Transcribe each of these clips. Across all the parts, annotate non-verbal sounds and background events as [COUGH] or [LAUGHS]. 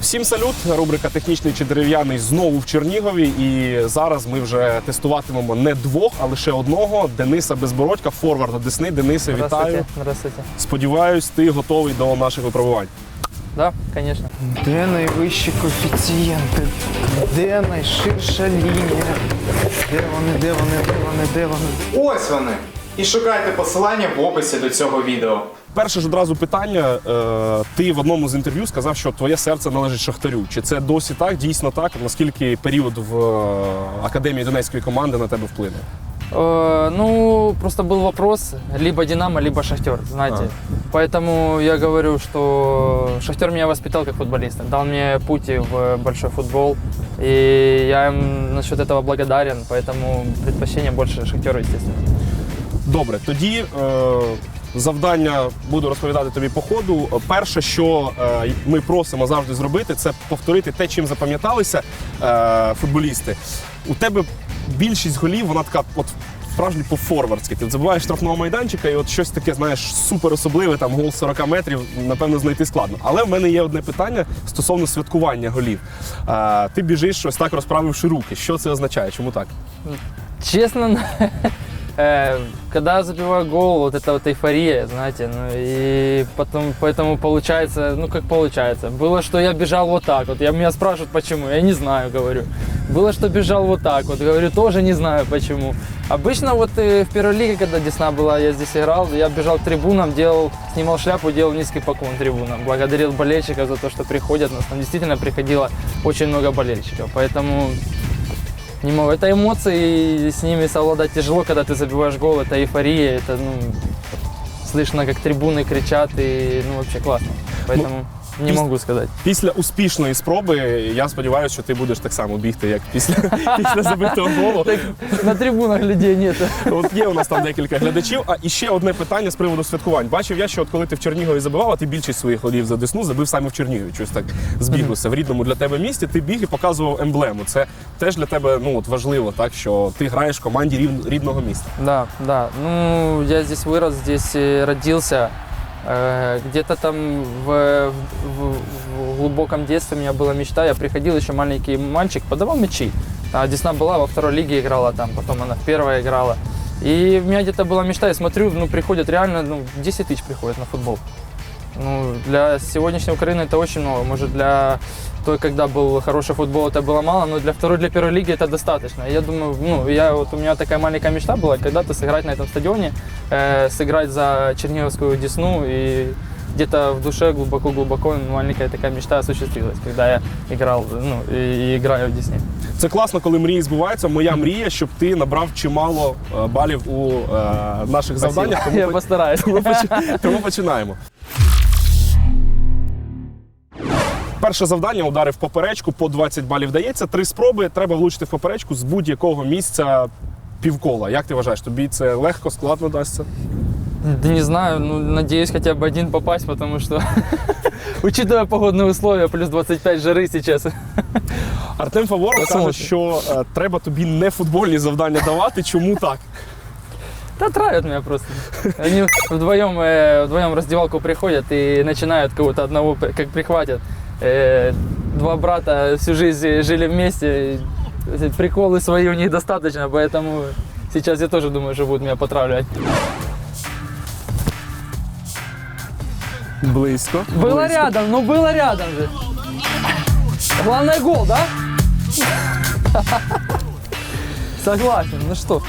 Всім салют! Рубрика Технічний чи дерев'яний знову в Чернігові. І зараз ми вже тестуватимемо не двох, а лише одного Дениса Безбородька, форварда Десни. Денисе, вітаю. Здравствуйте. Сподіваюсь, ти готовий до наших випробувань. Да, конечно. Де найвищі коефіцієнти? Де найширша лінія? Де вони, де вони, де вони, де вони? Ось вони І шукайте посилання в описі до цього відео. Перше ж одразу питання. Е, ти в одному з інтерв'ю сказав, що твоє серце належить Шахтарю. Чи це досі так? Дійсно так? Наскільки період в е, академії донецької команди на тебе вплине? Э, ну, просто был вопрос, либо Динамо, либо Шахтер, знаете. Поэтому я говорю, что Шахтер меня воспитал как футболиста, дал мне путь в большой футбол. И я им насчет этого благодарен, поэтому предпочтение больше Шахтеру, естественно. Добре, тоді е, завдання буду розповідати тобі по ходу. Перше, що е, ми просимо завжди зробити, це повторити те, чим запам'яталися е, футболісти. У тебе більшість голів, вона така, от справжньо по-форвардськи. Ти забуваєш штрафного майданчика, і от щось таке, знаєш, супер особливе, там гол 40 метрів, напевно, знайти складно. Але в мене є одне питання стосовно святкування голів. Е, ти біжиш ось так розправивши руки. Що це означає? Чому так? Честно, э, когда забиваю гол, вот это вот эйфория, знаете, ну и потом, поэтому получается, ну как получается. Было, что я бежал вот так вот, я, меня спрашивают, почему, я не знаю, говорю. Было, что бежал вот так вот, говорю, тоже не знаю, почему. Обычно вот э, в первой лиге, когда Десна была, я здесь играл, я бежал к трибунам, делал, снимал шляпу, делал низкий поклон трибунам. Благодарил болельщиков за то, что приходят, нас там действительно приходило очень много болельщиков, поэтому не могу. Это эмоции, и с ними совладать тяжело, когда ты забиваешь гол, это эйфория, это, ну, слышно, как трибуны кричат, и, ну, вообще классно. Поэтому не могу сказать. Після успішної спроби я сподіваюся, що ти будеш так само бігти, як після, [LAUGHS] після забитого голу. На трибунах людей нет. От є у нас там декілька глядачів. А і ще одне питання з приводу святкувань. Бачив я, що от коли ти в Чернігові забивав, а ти більшість своїх голів за Десну забив саме в Чернігові. Щось так збіглося в рідному для тебе місті. Ти біг і показував емблему. Це теж для тебе ну от важливо, так що ти граєш в команді рідного міста. Да, да. Ну, я здесь вырос, здесь э, родился. Э, Где-то там в, в- в глубоком детстве у меня была мечта. Я приходил еще маленький мальчик, подавал мячи. А Десна была, во второй лиге играла там, потом она в первой играла. И у меня где-то была мечта, я смотрю, ну, приходят реально, ну, 10 тысяч приходят на футбол. Ну, для сегодняшней Украины это очень много. Может, для той, когда был хороший футбол, это было мало, но для второй, для первой лиги это достаточно. Я думаю, ну, я, вот у меня такая маленькая мечта была, когда-то сыграть на этом стадионе, э, сыграть за Черниговскую Десну, и где-то в душе глубоко-глубоко маленькая такая мечта осуществилась, когда я играл, ну, и, и играю в Десне. Це класно, коли мрії збуваються. Моя мрія, щоб ти набрав чимало е, балів у е, наших завданнях. Тому Я по- постараюсь. Тому, поч- тому починаємо. Перше завдання удари в поперечку по 20 балів дається. Три спроби. Треба влучити в поперечку з будь-якого місця півкола. Як ти вважаєш, тобі це легко, складно дасться? Да не знаю, ну, надеюсь хотя бы один попасть, потому что, [LAUGHS] учитывая погодные условия, плюс 25 жары сейчас. Артем Фаворов каже, Посмотрим. що е, треба тобі не футбольні завдання давати. Чому так? Да травят меня просто. Они вдвоем, э, вдвоем в раздевалку приходят и начинают кого-то одного, при- как прихватят. Э, два брата всю жизнь жили вместе. Приколы свои у них достаточно, поэтому сейчас я тоже думаю, что будут меня потравливать. Близько. Было Близько. рядом, ну было рядом же. Главное гол, да? Согласен, ну что?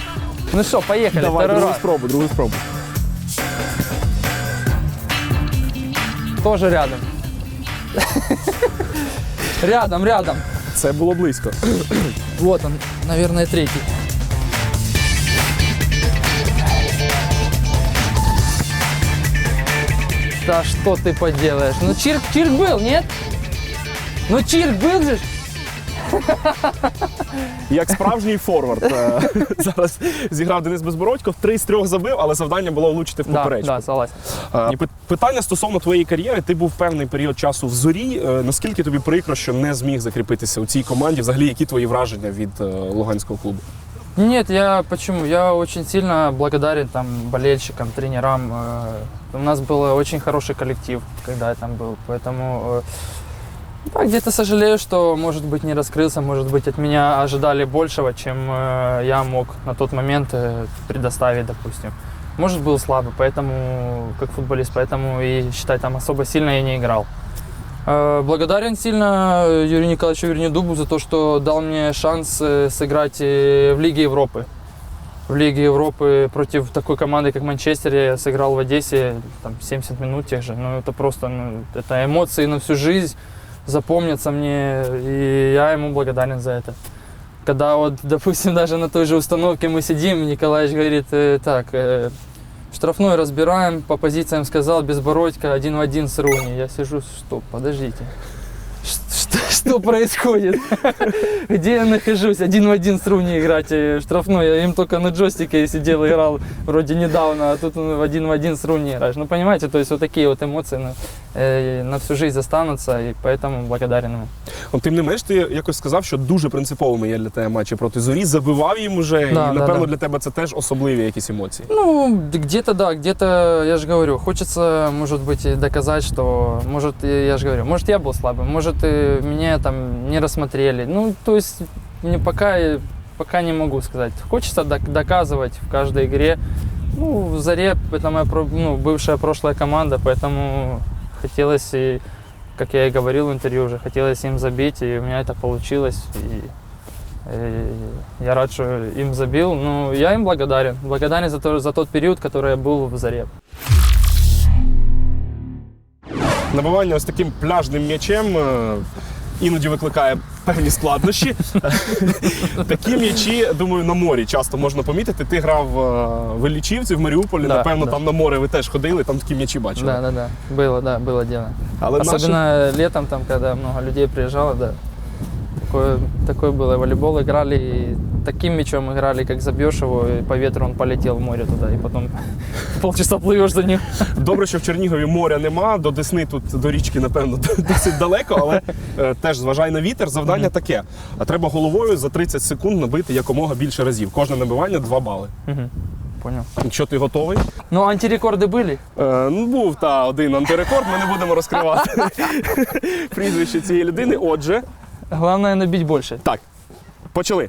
Ну что, поехали, Давай, второй другу раз. спробу, другу спробу. Тоже рядом. Рядом, рядом. Це було близько. [COUGHS] Вот он, наверное, третий. Да что ты поделаешь? Ну чирк, чирк был, нет? Ну чирк был же. ж. Як справжній форвард е, [LAUGHS] зараз зіграв Денис Безбородько, три з трьох забив, але завдання було влучити в Да, поперечку. да, согласен. Е, пи- Питання стосовно твоєї кар'єри. Ти був певний період часу в зорі. Е, Наскільки тобі прикро, що не зміг закріпитися у цій команді? Взагалі, які твої враження від е, Луганського клубу? Нет, я почему? Я очень сильно благодарен там болельщикам, тренерам. Э, У нас был очень хороший коллектив, когда я там был, поэтому э, Да, где-то сожалею, что, может быть, не раскрылся, может быть, от меня ожидали большего, чем э, я мог на тот момент э, предоставить, допустим. Может, был слабый, поэтому, как футболист, поэтому и, считай, там особо сильно я не играл. Э, Благодарен сильно Юрию Николаевичу Вернедубу за то, что дал мне шанс э, сыграть э, в Лиге Европы. В Лиге Европы против такой команды, как Манчестер, я сыграл в Одессе там, 70 минут тех же. Ну, это просто ну, это эмоции на всю жизнь запомнятся мне, и я ему благодарен за это. Когда вот, [LAUGHS] допустим, даже на той же установке мы сидим, Николаевич говорит, э, так, э, штрафной разбираем, по позициям сказал, безбородько, один в один с Руни. Я сижу, что, подождите, Ш- что, что происходит? [LAUGHS] Где я нахожусь? Один в один с Руни играть э, штрафной. Я им только на джойстике сидел, играл вроде недавно, а тут в один в один с Руни играешь. Ну, понимаете, то есть вот такие вот эмоции на, э, на всю жизнь останутся, и поэтому благодарен ему. От, тим не менш, ти якось сказав, що дуже принциповими є для тебе матчі проти зорі. Забивав їм уже, Да, і да, напевно да. для тебе це теж особливі якісь емоції. Ну, где-то да, где-то, я же говорю, хочется, может быть, и доказать, что, может, и- я же говорю, может, я был слабым, может, и меня там не рассмотрели. Ну, то есть, не пока, пока не могу сказать. Хочется док- доказывать в каждой игре. Ну, в Заре это моя ну, бывшая прошлая команда, поэтому хотелось, и, как я и говорил в интервью уже, хотелось им забить, и у меня это получилось. И Э, Я рад, что им забил. Ну, я им благодарен. Благодарен за, то, за тот период, который я был в Заре. Набивання ось таким пляжним м'ячем е, іноді викликає певні складнощі. [LAUGHS] Такі м'ячі, думаю, на морі часто можна помітити. Ти грав е, в Іллічівці, в Маріуполі, Да, напевно, да. там на море ви теж ходили, там такі м'ячі бачили. Да, да, да. Было, да, было дело. Але наші... Особенно летом, там, когда много людей приезжало, да. Такое, такое было. Волейбол играли, и таким мячом играли, как забьешь его, и по ветру он полетел в море туда, и потом [LAUGHS] полчаса плывешь за ним. Добре, що в Чернігові моря нема, до Десни тут до річки, напевно, [LAUGHS] досить далеко, але е, теж зважай на вітер. Завдання таке. А треба головою за 30 секунд набити якомога більше разів. Кожне набивання 2 бали. Мгм. Понял. Якщо ти готовий. Ну, антирекорды были? Е, ну, був та один антирекорд, ми не будемо розкривати [LAUGHS] прізвище цієї людини. Отже, Главное набить больше. так, почали.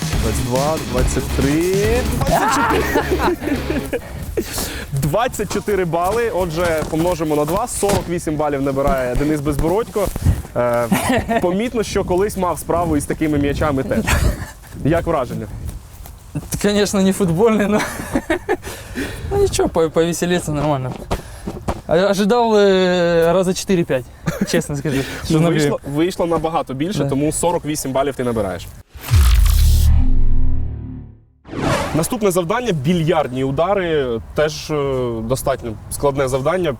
один, двадцять два, двадцять три, двадцять чотири. 24 бали. Отже, помножимо на 2. 48 балів набирає Денис Безбородько. Е, помітно, що колись мав справу із такими м'ячами теж. Як враження? Конечно, не футбольный, но... Ну ничего, по- нормально. Ожидал э, 4-5, честно скажу. Ну, вийшло, вийшло набагато більше, тому 48 балів ти набираєш. Наступне завдання більярдні удари. Теж е, достатньо складне завдання.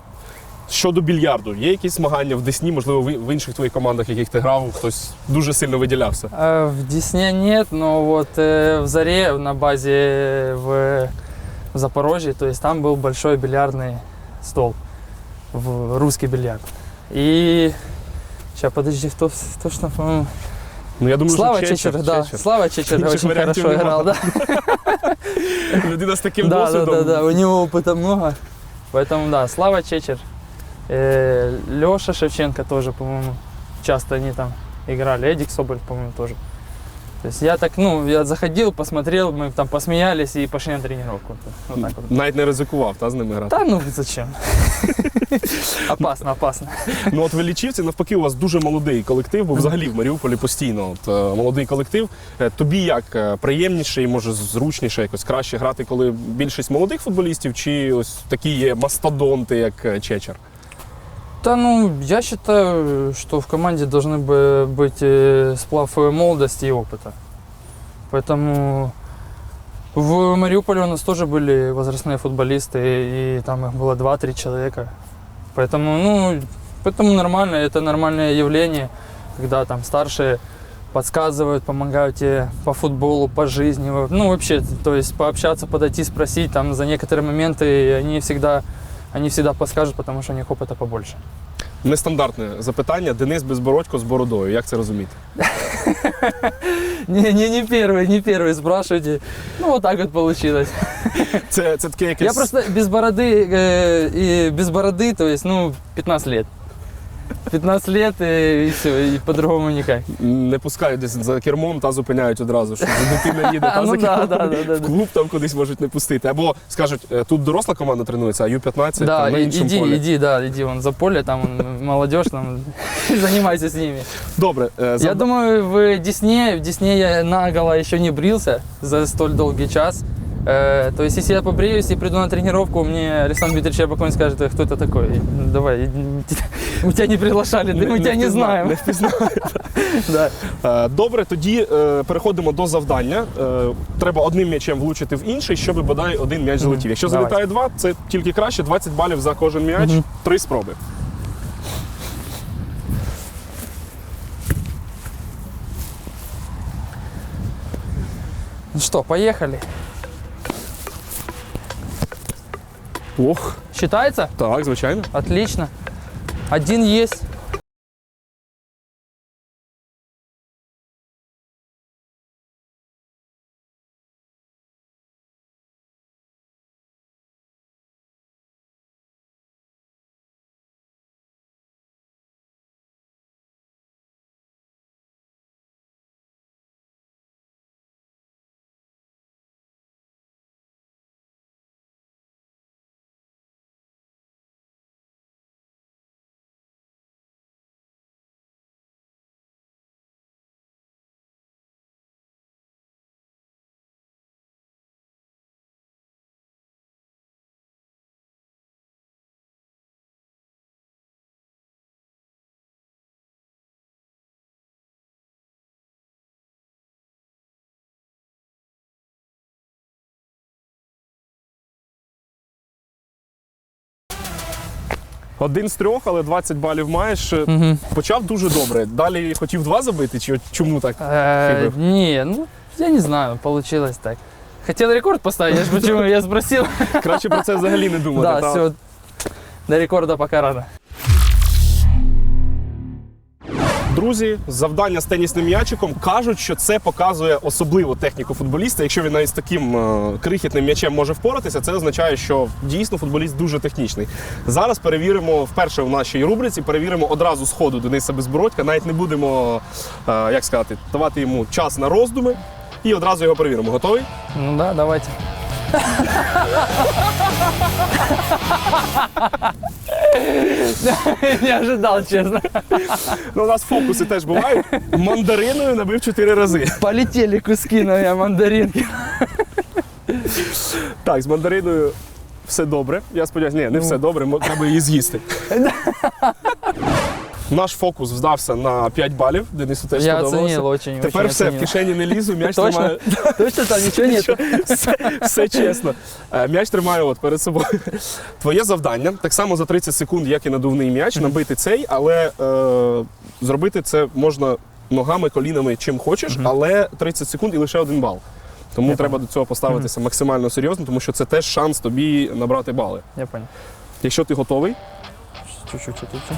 Щодо більярду, є якісь змагання в Десні, можливо, в в інших твоїх командах, яких ти грав, хтось дуже сильно виділявся. А В Десне нет, но вот э, в Заре на базе в Запорожье, то есть там был большой бильярдный стол, в русский бильярд. И сейчас подожди, кто точно, по-моему, Ну, я думаю, Слава що Чечер, да, Чечер. Слава Чечер Інших очень хорошо нема. играл, да. [LAUGHS] Людина з таким Да, да, досвідом. да, да, у него опыта много. Поэтому да, Слава Чечер. Леша Шевченко тоже, по-моему, часто они там играли. Эдик Соболь, по-моему, тоже. То есть я так, ну, я заходил, посмотрел, мы там посмеялись и пошли на тренировку. Вот так вот. Навіть не ризикував та, з ними грати. Да ну зачем? [LAUGHS] Опасно, опасно. Ну от в Іллічівці навпаки, у вас дуже молодий колектив, бо взагалі в Маріуполі постійно от, е, молодий колектив. Е, Тобі як е, приємніше і може зручніше, якось краще грати, коли більшість молодих футболістів, чи ось такі є мастодонти, як е, Чечер? Да, ну, я считаю, что в команде должны бы быть э, сплав э, молодости и опыта. Поэтому в Мариуполе у нас тоже были возрастные футболисты, и там их было 2-3 человека. Поэтому, ну, поэтому нормально, это нормальное явление, когда там старшие подсказывают, помогают тебе по футболу, по жизни. Ну, вообще, то есть пообщаться, подойти, спросить там за некоторые моменты, они всегда, они всегда подскажут, потому что у них опыта побольше. Нестандартне запитання. Денис Безбородько з бородою. Як це розуміти? [LAUGHS] Не, не, не первый, не первый спрашивайте. Ну, вот так вот получилось. Це, це таке якесь. Я просто без бороды, э, и без бороды, то есть, ну, 15 лет. 15 лет и, все, и по-другому никак. не пускають десь за кермом та зупиняють одразу, що дитина їде [LAUGHS] та Ну за да, кермом. да, да, да, В клуб там кудись можуть не пустити. Або скажуть, «Е, тут доросла команда тренується, а Ю-15 Да, там, на и- іншому иди, полі. иди, да, иди вон за поле, там молодежь, там [LAUGHS] занимайся с ними. Добре, е, за- Я думаю, в Десне, в Десне я наголо еще не брился за столь долгий час. Э, то есть, если я побреюсь и приду на тренировку, мне Александр Дмитриевич Абакон скажет, «Э, кто это такой? И, Давай, иди, [LAUGHS] мы тебя не приглашали, да мы тебя не впізна- знаем. Не впізнаю. [LAUGHS] Да. Е, Добре, тоді е, переходимо до завдання. Е, Треба одним м'ячем влучити в інший, щоб бодай один м'яч залетів. Якщо Давай. залітає два, це тільки краще. 20 балів за кожен м'яч, Мгм. три спроби. Ну что, поехали. Ох, Считается? так, звичайно. Отлично. Один есть. Один з трьох, але 20 балів маєш. Угу. Почав дуже добре. Далі хотів два забити, чи чому так? Е, Ні, ну, я не знаю, вийшло так. Хотів рекорд поставити, я ж почему я спросив. Краще про це взагалі не думати. Да, так? все. До рекорда пока рано. Друзі, завдання з тенісним м'ячиком кажуть, що це показує особливу техніку футболіста. Якщо він навіть з таким е, крихітним м'ячем може впоратися, це означає, що дійсно футболіст дуже технічний. Зараз перевіримо вперше в нашій рубриці, перевіримо одразу з ходу Дениса Безбородька. Навіть не будемо, е, як сказати, давати йому час на роздуми. І одразу його перевіримо. Готовий? Ну да, давайте. [LAUGHS] Не ожидал, честно. Ну, у нас фокуси теж бувають. Мандариною набив чотири рази. Полетели куски на меня мандаринки. Так, з мандариною все добре. Я сподіваюся, ні, не все добре, мо- треба її з'їсти. [LAUGHS] Наш фокус вдався на 5 балів. Денису теж Я сподобалося. очень, Тепер очень все, в кишені не лізу, м'яч Точно? тримає. [LAUGHS] Точно там ничего [LAUGHS] нет? все, все чесно. Е, М'яч тримає от перед собою. Твоє завдання так само за 30 секунд, як і надувний м'яч, набити цей, але е, зробити це можна ногами, колінами, чим хочеш, але 30 секунд і лише один бал. Тому Я треба до цього поставитися максимально серйозно, тому що це теж шанс тобі набрати бали. Я понял. Якщо ти готовий, Чуть-чуть, чуть-чуть.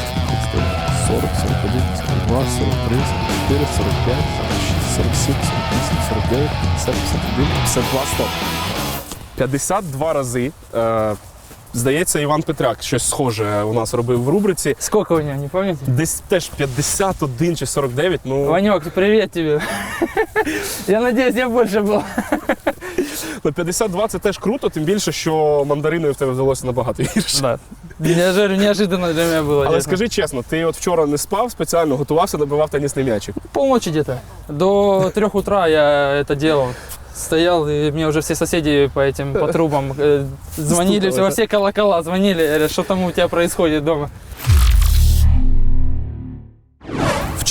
стоп. 52 рази. Е, здається, Іван Петряк щось схоже у нас робив в рубриці. Сколько у него, не помните? Десь теж 51 чи 49. Ну, Ванек, привет тебе. Я надеюсь, я больше был. [LAUGHS] на 52 це теж круто, тим більше, що мандариною в тебе вдалося набагато гірше. Да. Я говорю, неожиданно для меня было. Але честно. скажи чесно, ти от вчора не спав, спеціально готувався, набивав тенісний м'ячик. Полночи где-то. До трех утра я это делал. стоял, и мне уже все соседи по этим, по трубам э, звонили, Стукало, во да? все колокола звонили, говорят, что там у тебя происходит дома.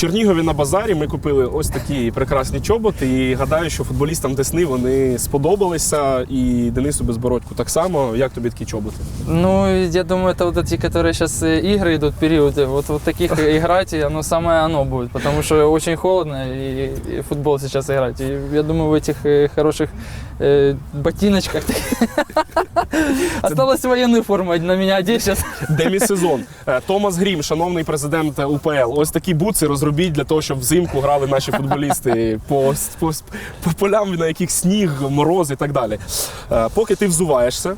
В Чернігові на базарі ми купили ось такі прекрасні чоботи. І гадаю, що футболістам Десни вони сподобалися. І Денису Безбородьку так само. Як тобі такі чоботи? Ну, я думаю, это вот эти, которые сейчас игры идут, периоды, вот, вот таких играть, и оно самое оно будет, потому что очень холодно, и, и футбол сейчас играть. И я думаю, в этих э, хороших э, ботиночках [LAUGHS] осталась военную форму на меня одеть сейчас. Демісезон. Е, Томас Грім, шановний президент УПЛ. Ось такі буци розробіть для того, щоб взимку грали наші футболісти по, по, по полям, на яких сніг, мороз і так далі. Е, Поки ти взуваєшся,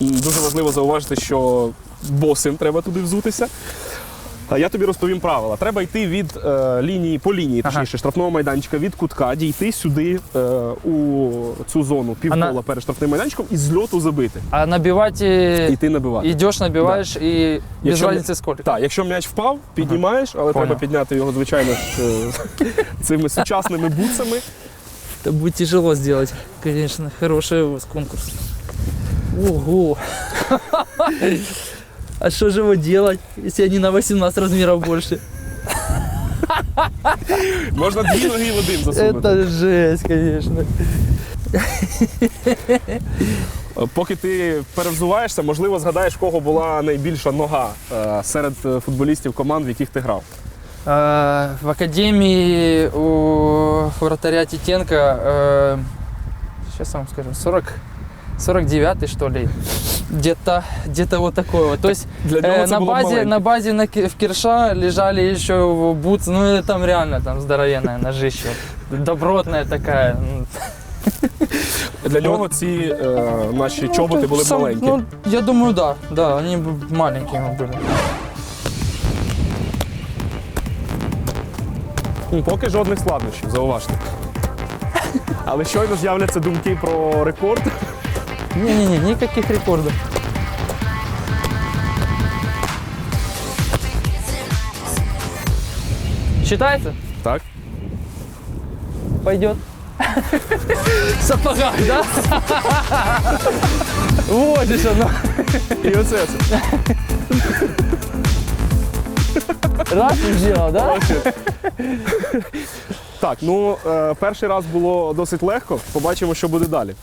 дуже важливо зауважити, що босим треба туди взутися. А Я тобі розповім правила. Треба йти від е, лінії по лінії, Ага. точніше, штрафного майданчика від кутка, дійти сюди е, у цю зону півкола Ана- перед штрафним майданчиком і з льоту забити. А набивать э, Йти набивати. идешь, набиваешь, и без Якщо разницы сколько. Так, якщо м'яч впав, піднімаєш, але Понял. треба підняти його, звичайно ж, е, [LAUGHS] цими сучасними бутсами. Это будет тяжело сделать, конечно. Хороший у вас конкурс. Ого! А что же его делать, если они на 18 размеров больше? Можна дві ноги в один засунути. Это жесть, конечно. Е, Поки ти перевзуваєшся, можливо, згадаєш, в кого була найбільша нога е, серед е, футболістів команд, в яких ти грав. А, В академии у вратаря Титенко, сейчас вам скажу, 40, 49 что ли, где-то где вот такой вот. То есть Для Э, на базе, на базе на, в Кирша лежали еще бутс, ну там реально там здоровенная ножище. Добротная такая. Для нього ці е, наші чоботи Ну, були сам- маленькі. Ну, я думаю, да, да, они б- маленькие были. Ну, Поки жодних складнощів, зауважте. Але щойно з'являться думки про рекорд. Не-не-не, никаких рекордов. Считается? Так. Пойдет. В сапогах, да? Вот же оно. І оце це. Раз и сделал, да? Так, ну е, перший раз було досить легко. Побачимо, що буде далі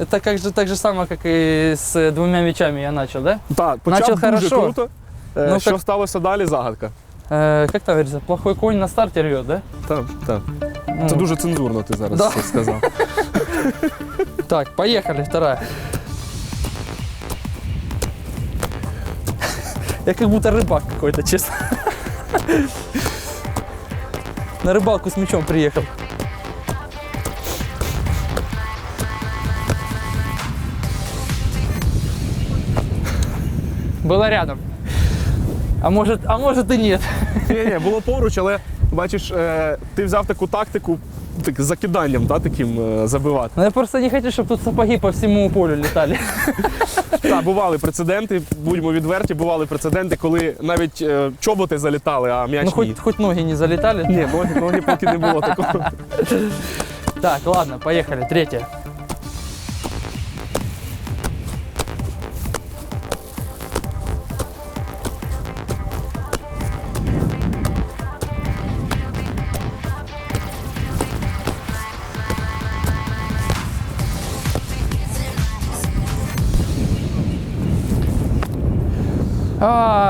Это как же так же самое, как и с двумя мячами я начал, да? Так, почав Начал дуже хорошо. круто. Е, Ну, що как- сталося далі, загадка. Э, как там говорится, плохой конь на старте рвет, да? Так, так. Ну, Це дуже цензурно ти зараз Да. це сказав. [LAUGHS] Так, поехали, вторая. Я как будто рыбак какой-то, честно. [LAUGHS] На рыбалку с мячом приехал. Было рядом. А может, а может и нет. Ні, ні, було поруч, але бачиш, е, ти взяв таку тактику так, з закиданням, та, таким е, забивати. Но я просто не хочу, чтобы тут сапоги по всему полю летали. Так, бували прецеденти, будьмо відверті, бували прецеденти, коли навіть е, чоботи залітали, а м'яч Ну ні. хоть ноги не залетали. Ні, ноги, ноги поки не було такого. Так, ладно, поехали. Третье.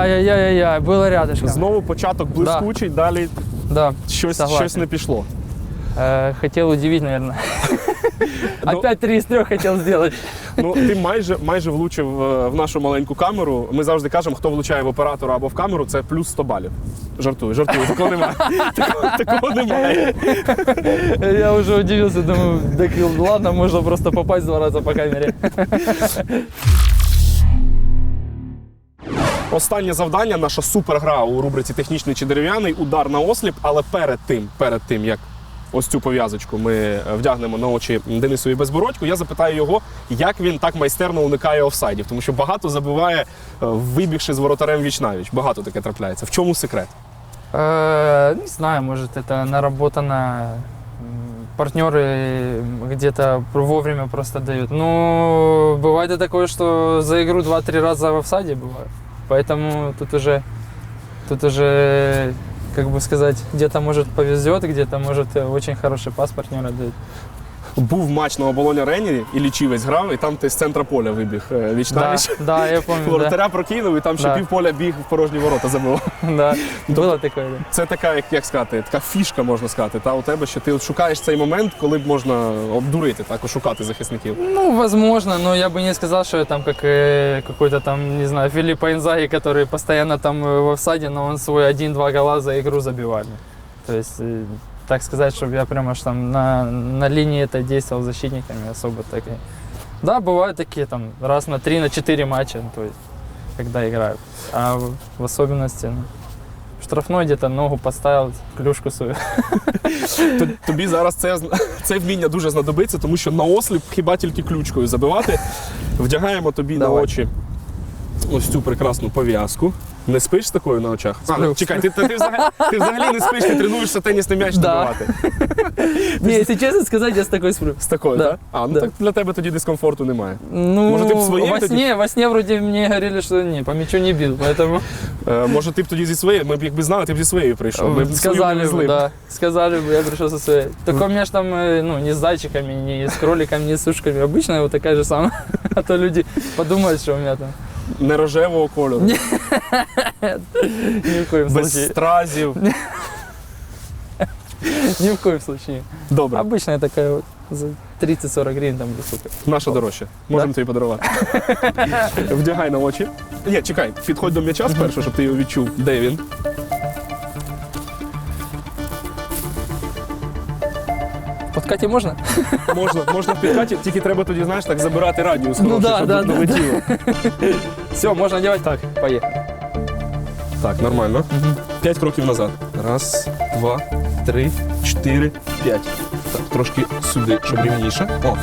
Ай-яй-яй-яй, было рядышком. Знову початок блискучий, далі Да, щось, Согласен. щось не пішло. э, хотел удивить, наверное. [LAUGHS] Ну- Опять три из трех хотел сделать. Ну, ти майже, майже влучив е, в нашу маленьку камеру. Ми завжди кажемо, хто влучає в оператора або в камеру, це плюс 100 балів. Жартую, жартую, такого немає. [LAUGHS] Такого, такого немає. [LAUGHS] Я уже удивился, думаю, так ладно, можно просто попасть два раза по камере. Останнє завдання, наша супергра у рубриці Технічний чи дерев'яний удар на осліп, але перед тим, перед тим, як ось цю пов'язочку ми е, вдягнемо на очі Денисові Безбородьку, я запитаю його, як він так майстерно уникає офсайдів, тому що багато забиває, е, вибігши з воротарем віч-навіч. Багато таке трапляється. В чому секрет? Э, Не знаю, может, это наработано м, партнеры где-то вовремя просто дают. Ну, бывает и такое, что за игру 2-3 раза в офсайде бывает. Поэтому тут уже, тут уже, как бы сказать, где-то может повезет, где-то может э, очень хороший пас партнера дают. Був матч на оболоні арені, і лічівець грав, і там ти з центра поля вибіг е, віч Да, навіч. да, я помню, да, Воротаря прокинув, і там ще Да. пів поля біг в порожні ворота забив. да. [LAUGHS] Было такое, да. Це така, як, як сказати, така фішка, можна сказати, та у тебе, що ти от шукаєш цей момент, коли б можна обдурити, так, шукати захисників. Ну, возможно, но я бы не сказал, что я там как э, какой-то там, не знаю, Филиппо Инзаги, который постоянно там э, в офсайде, но он свой один-два гола за игру забивали. То есть, э, так сказать, чтобы я прямо аж там на, на линии это действовал защитниками особо так и... Да, бывают такие там раз на три, на четыре матча, ну, то есть, когда играют. А в, в особенности, ну, штрафной где-то ногу поставил, клюшку свою. Т- Тобі зараз це, зна- це вміння дуже знадобиться, тому що на осліп хіба тільки ключкою забивати. Вдягаємо тобі на Давай. очі ось цю прекрасну пов'язку. Не спиш з такою на очах? А, Сплю. чекай, ти, ти, ти, взагалі, ти взагалі не спиш, ти тренуєшся тенісний м'яч Да. набивати. [LAUGHS] Не, если честно сказать, я с такой сплю. З такою, Да. так? А, ну Да. так для тебе тоді дискомфорту немає. Ну, Может, ты б своей во тоді? сне, во сне вроде мне говорили, что не, по мячу не бил, поэтому Е, може, ти б тоді зі своєю, ми б якби знали, ти б зі своєю прийшов. Ми б свою сказали не бы, везли. да, сказали бы, я пришел со своей. Только у меня ж там, э, ну, не с зайчиками, не с кроликами, не с ушками, обычная вот такая же самая, [LAUGHS] а то люди подумают, что у меня там не рожевого кольору, Ні. в коїм без случаї. стразів. Ні в коїм случаї. Добре, Обычная такая вот, за 30-40 гривен там или супер. наша дорожча. Можемо Да? тобі подарувати. [LAUGHS] Вдягай на очі. Ні, чекай, підходь до м'яча спершу, щоб ти його відчув. Де він? Под Катей можно? Можна, можна в підкаті, тільки треба тоді, знаєш, так забирати радіус, Ну хороший, да, щоб да, не да, летіло. Все, можно делать так. Поехали. Так, нормально. П'ять кроків назад. Раз, два, три, чотири, п'ять. Так, трошки сюди, щоб рівніше. О.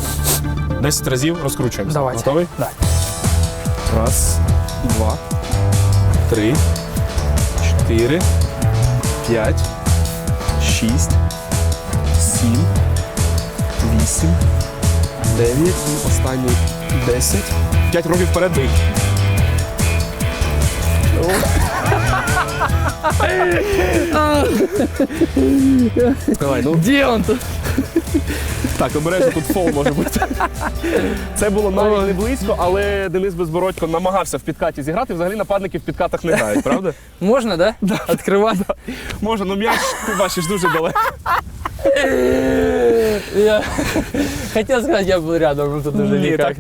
Десять разів розкручуємося. Давайте. Готовий? Да. Раз, два, три, чотири, п'ять, шість, сім, Вісім, дев'ять. Останній десять. П'ять років вперед бий. Давай, ну он тут? так, обережно тут фол може бути. Це було навіть не близько, але Денис Безбородько намагався в підкаті зіграти. Взагалі нападники в підкатах не грають, правда? Можно, да? Открывать. Може, ну м'яч ти бачиш дуже далеко. [LAUGHS] [LAUGHS] Я хотел сказать, я был рядом, но тут уже Ні, никак.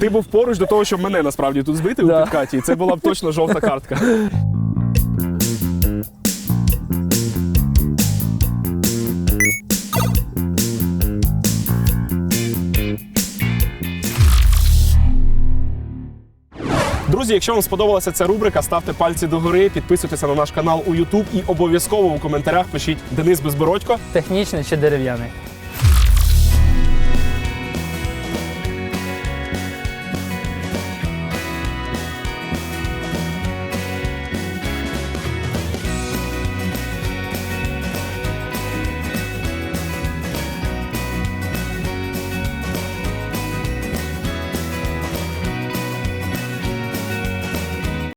Ти був поруч до того, щоб мене насправді тут збити у Да. підкаті, і це була б точно жовта картка. Друзі, якщо вам сподобалася ця рубрика, ставте пальці догори, підписуйтеся на наш канал у YouTube і обов'язково у коментарях пишіть Денис Безбородько. Технічний чи дерев'яний?